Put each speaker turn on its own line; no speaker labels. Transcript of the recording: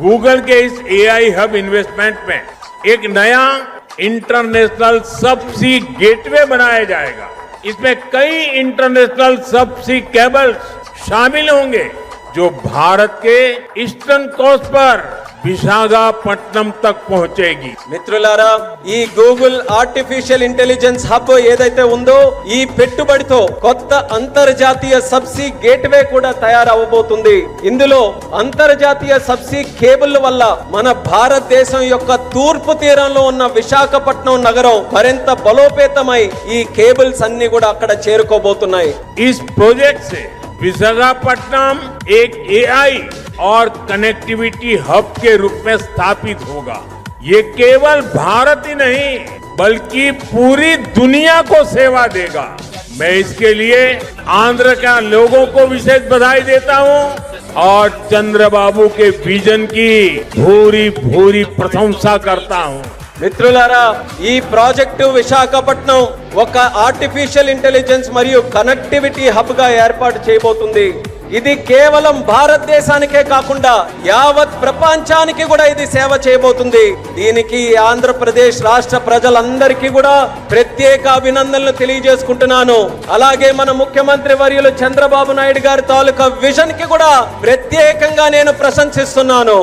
Google के इस AI hub investment में एक नया इंटरनेशनल सबसी गेटवे बनाया जाएगा। इसमें कई इंटरनेशनल सबसी केबल्स शामिल होंगे, जो भारत के ईस्टर्न कोस्ट पर విశాఖపట్నం తక్ పహుచేగి.
మిత్రులారా ఈ గూగుల్ ఆర్టిఫిషియల్ ఇంటెలిజెన్స్ హబ్ ఏదైతే ఉందో ఈ పెట్టుబడితో కొత్త అంతర్జాతీయ సబ్సీ గేట్వే కూడా తయారవబోతుంది. ఇందులో అంతర్జాతీయ సబ్సీ కేబుల్ వల్ల మన భారతదేశం యొక్క తూర్పు తీరంలో ఉన్న విశాఖపట్నం నగరం మరింత బలోపేతమై ఈ కేబుల్స్ అన్ని కూడా అక్కడ చేరుకోబోతున్నాయి.
ఈ ప్రాజెక్ట్ విశాఖపట్నం ఏఐ और कनेक्टिविटी हब के रूप में स्थापित होगा ये केवल भारत ही नहीं बल्कि पूरी दुनिया को सेवा देगा मैं इसके लिए आंध्र के लोगों को विशेष बधाई देता हूं और चंद्रबाबू के विजन की भूरी भूरी प्रशंसा करता हूं
మిత్రులారా ఈ ప్రాజెక్టు విశాఖపట్నం ఒక ఆర్టిఫిషియల్ ఇంటెలిజెన్స్ మరియు కనెక్టివిటీ హబ్ గా ఏర్పాటు చేయబోతుంది ఇది కేవలం భారతదేశానికే కాకుండా యావత్ ప్రపంచానికి కూడా ఇది సేవ చేయబోతుంది. దీనికి ఆంధ్రప్రదేశ్ రాష్ట్ర ప్రజలందరికీ కూడా ప్రత్యేక అభినందనలు తెలియజేసుకుంటున్నాను. అలాగే మన ముఖ్యమంత్రి వర్యులు చంద్రబాబు నాయుడు గారి తాలూకా విజన్కి కూడా ప్రత్యేకంగా నేను ప్రశంసిస్తున్నాను.